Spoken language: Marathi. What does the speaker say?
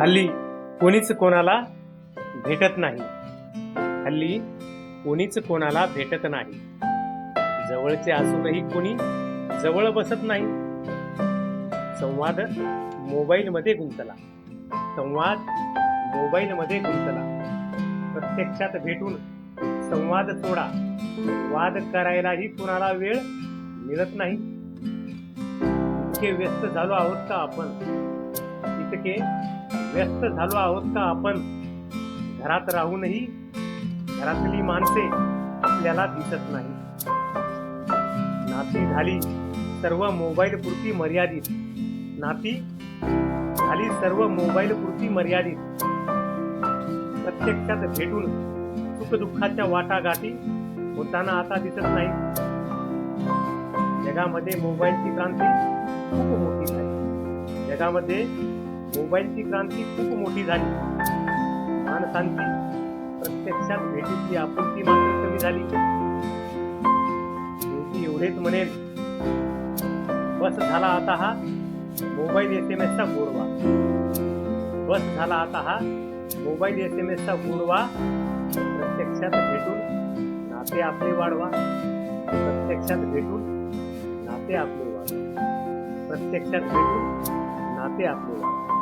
हल्ली कोणीच कोणाला भेटत नाही. हल्ली कोणीच कोणाला भेटत नाही. जवळचे असूनही कोणी जवळ बसत नाही. संवाद मोबाईलमध्ये गुंतला. संवाद मोबाईलमध्ये गुंतला. प्रत्यक्षात भेटून संवाद सोडा वाद करायलाही कुणाला वेळ मिळत नाही. इतके व्यस्त झालो आहोत का आपण? इतके व्यस्त झालो आहोत का आपण? घरात राहूनही घरातली माणसे आपल्याला दिसत नाही नाती झाली सर्व मोबाईल पुरती मर्यादित. नाती झाली सर्व मोबाईल पुरती मर्यादित. प्रत्यक्षात भेटून सुखदुःखाच्या वाटाघाटी होताना आता दिसत नाही जगामध्ये मोबाईलची क्रांती खूप मोठी झाली. जगामध्ये मोबाईलची क्रांती खूप मोठी झाली. माणसांची प्रत्यक्षात भेटीची आपुलकी मात्र कमी झाली. शेवटी एवढेच म्हणेल बस झाला आता हा मोबाईल एस एम एसचा गोडवा. बस झाला आता हा मोबाईल एस एम एसचा गोडवा. प्रत्यक्षात भेटून नाते आपले वाढवा. प्रत्यक्षात भेटून नाते आपले वाढवा. प्रत्यक्षात भेटून नाते आपले वाढवा.